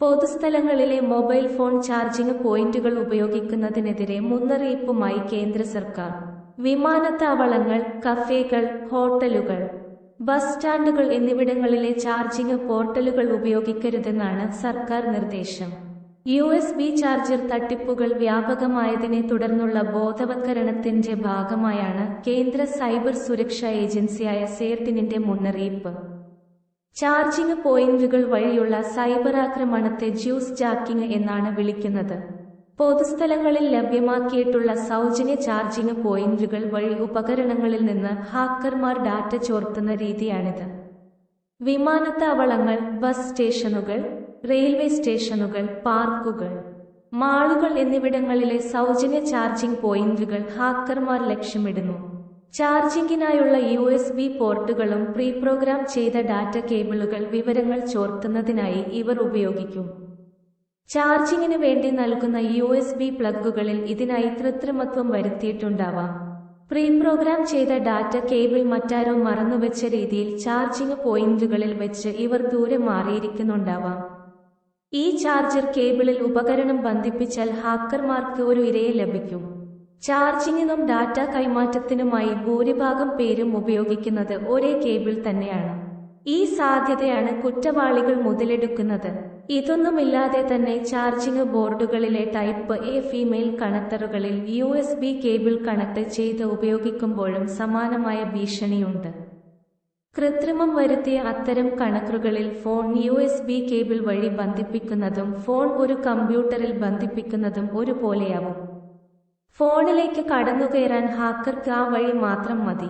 പൊതുസ്ഥലങ്ങളിലെ mobile phone charging പോയിന്റുകൾ ഉപയോഗിക്കുന്നതിനെതിരെ മുന്നറിയിപ്പുമായി കേന്ദ്ര സർക്കാർ. വിമാനത്താവളങ്ങൾ കഫേകൾ ഹോട്ടലുകൾ ബസ് സ്റ്റാൻഡുകൾ എന്നിവിടങ്ങളിലെ ചാർജിംഗ് പോർട്ടലുകൾ ഉപയോഗിക്കരുതെന്നാണ് സർക്കാർ നിർദ്ദേശം. യു എസ് ബി ചാർജർ തട്ടിപ്പുകൾ വ്യാപകമായതിനെ തുടർന്നുള്ള ബോധവത്കരണത്തിന്റെ ഭാഗമായാണ് കേന്ദ്ര സൈബർ സുരക്ഷാ ഏജൻസിയായ സേർട്ടിനിന്റെ മുന്നറിയിപ്പ്. ചാർജിംഗ് പോയിന്റുകൾ വഴിയുള്ള സൈബർ ആക്രമണത്തെ ജ്യൂസ് ജാക്കിംഗ് എന്നാണ് വിളിക്കുന്നത്. പൊതുസ്ഥലങ്ങളിൽ ലഭ്യമാക്കിയിട്ടുള്ള സൗജന്യ ചാർജിംഗ് പോയിന്റുകൾ വഴി ഉപകരണങ്ങളിൽ നിന്ന് ഹാക്കർമാർ ഡാറ്റ ചോർത്തുന്ന രീതിയാണിത്. വിമാനത്താവളങ്ങൾ ബസ് സ്റ്റേഷനുകൾ റെയിൽവേ സ്റ്റേഷനുകൾ പാർക്കുകൾ മാളുകൾ എന്നിവിടങ്ങളിലെ സൗജന്യ ചാർജിംഗ് പോയിന്റുകൾ ഹാക്കർമാർ ലക്ഷ്യമിടുന്നു. ചാർജിംഗിനായുള്ള യു എസ് ബി പോർട്ടുകളും പ്രീ പ്രോഗ്രാം ചെയ്ത ഡാറ്റ കേബിളുകൾ വിവരങ്ങൾ ചോർത്തുന്നതിനായി ഇവർ ഉപയോഗിക്കും. ചാർജിങ്ങിന് വേണ്ടി നൽകുന്ന യു എസ് ബി പ്ലഗുകളിൽ ഇതിനായി കൃത്രിമത്വം വരുത്തിയിട്ടുണ്ടാവാം. പ്രീ പ്രോഗ്രാം ചെയ്ത ഡാറ്റ കേബിൾ മറ്റാരോ മറന്നുവെച്ച രീതിയിൽ ചാർജിംഗ് പോയിന്റുകളിൽ വെച്ച് ഇവർ ദൂരെ മാറിയിരിക്കുന്നുണ്ടാവാം. ഈ ചാർജർ കേബിളിൽ ഉപകരണം ബന്ധിപ്പിച്ചാൽ ഹാക്കർമാർക്ക് ഒരു ഇരയെ ലഭിക്കും. ചാർജിങ്ങിനും ഡാറ്റ കൈമാറ്റത്തിനുമായി ഭൂരിഭാഗം പേരും ഉപയോഗിക്കുന്നത് ഒരേ കേബിൾ തന്നെയാണ്. ഈ സാധ്യതയാണ് കുറ്റവാളികൾ മുതലെടുക്കുന്നത്. ഇതൊന്നുമില്ലാതെ തന്നെ ചാർജിംഗ് ബോർഡുകളിലെ type A female കണക്ടറുകളിൽ U S B cable connect ചെയ്ത് ഉപയോഗിക്കുമ്പോഴും സമാനമായ ഭീഷണിയുണ്ട്. കൃത്രിമം വരുത്തിയ അത്തരം കണക്കുകളിൽ phone U S B cable വഴി ബന്ധിപ്പിക്കുന്നതും ഫോൺ ഒരു കമ്പ്യൂട്ടറിൽ ബന്ധിപ്പിക്കുന്നതും ഒരുപോലെയാവും. ഫോണിലേക്ക് കടന്നുകയറാൻ ഹാക്കർക്ക് ആ വഴി മാത്രം മതി.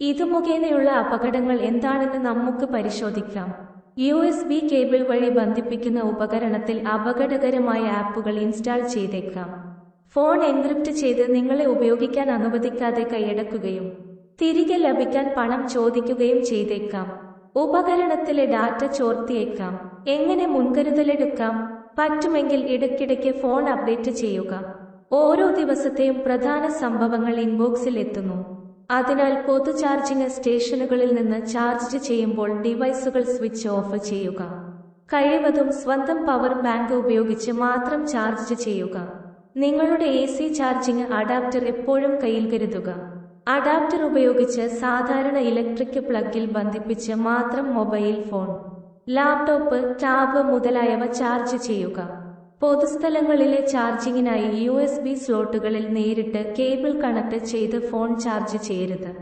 ഇത് മുഖേനയുള്ള അപകടങ്ങൾ എന്താണെന്ന് നമുക്ക് പരിശോധിക്കാം. യു എസ് ബി കേബിൾ വഴി ബന്ധിപ്പിക്കുന്ന ഉപകരണത്തിൽ അപകടകരമായ ആപ്പുകൾ ഇൻസ്റ്റാൾ ചെയ്തേക്കാം. ഫോൺ എൻക്രിപ്റ്റ് ചെയ്ത് നിങ്ങളെ ഉപയോഗിക്കാൻ അനുവദിക്കാതെ കൈയടക്കുകയും തിരികെ ലഭിക്കാൻ പണം ചോദിക്കുകയും ചെയ്തേക്കാം. ഉപകരണത്തിലെ ഡാറ്റ ചോർത്തിയേക്കാം. എങ്ങനെ മുൻകരുതലെടുക്കാം? പറ്റുമെങ്കിൽ ഇടയ്ക്കിടയ്ക്ക് ഫോൺ അപ്ഡേറ്റ് ചെയ്യുക. ഓരോ ദിവസത്തെയും പ്രധാന സംഭവങ്ങൾ ഇൻബോക്സിൽ എത്തുന്നു. അതിനാൽ പൊതു ചാർജിംഗ് സ്റ്റേഷനുകളിൽ നിന്ന് ചാർജ് ചെയ്യുമ്പോൾ ഡിവൈസുകൾ സ്വിച്ച് ഓഫ് ചെയ്യുക. കഴിവതും സ്വന്തം പവർ ബാങ്ക് ഉപയോഗിച്ച് മാത്രം ചാർജ് ചെയ്യുക. നിങ്ങളുടെ എ സി ചാർജിംഗ് അഡാപ്റ്റർ എപ്പോഴും കയ്യിൽ കരുതുക. അഡാപ്റ്റർ ഉപയോഗിച്ച് സാധാരണ ഇലക്ട്രിക് പ്ലഗിൽ ബന്ധിപ്പിച്ച് മാത്രം മൊബൈൽ ഫോൺ ലാപ്ടോപ്പ് ടാബ് മുതലായവ ചാർജ് ചെയ്യുക. പൊതുസ്ഥലങ്ങളിലെ ചാർജിങ്ങിനായി യു എസ് ബി സ്ലോട്ടുകളിൽ നേരിട്ട് കേബിൾ കണക്ട് ചെയ്ത് ഫോൺ ചാർജ് ചെയ്യരുത്.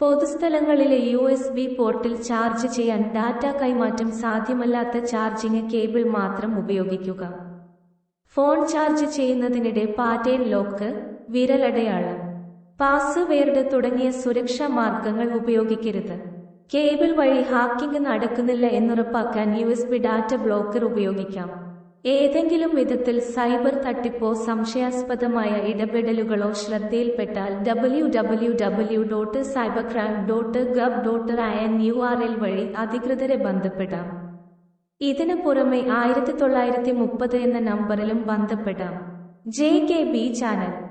പൊതുസ്ഥലങ്ങളിലെ യു എസ് ബി പോർട്ടിൽ ചാർജ് ചെയ്യാൻ ഡാറ്റ കൈമാറ്റം സാധ്യമല്ലാത്ത ചാർജിംഗ് കേബിൾ മാത്രം ഉപയോഗിക്കുക. ഫോൺ ചാർജ് ചെയ്യുന്നതിനിടെ പാറ്റേൺ ലോക്ക് വിരലടയാളം പാസ്വേഡ് തുടങ്ങിയ സുരക്ഷാ മാർഗങ്ങൾ ഉപയോഗിക്കരുത്. കേബിൾ വഴി ഹാക്കിംഗ് നടക്കുന്നില്ല എന്നുറപ്പാക്കാൻ U S B data blocker ഉപയോഗിക്കാം. ഏതെങ്കിലും വിധത്തിൽ സൈബർ തട്ടിപ്പോ സംശയാസ്പദമായ ഇടപെടലുകളോ ശ്രദ്ധയിൽപ്പെട്ടാൽ W W W dot cyber crime dot gov dot I N U R L വഴി അധികൃതരെ ബന്ധപ്പെടാം. ഇതിനു പുറമെ ആയിരത്തി തൊള്ളായിരത്തി മുപ്പത് എന്ന നമ്പറിലും ബന്ധപ്പെടാം. J K B channel.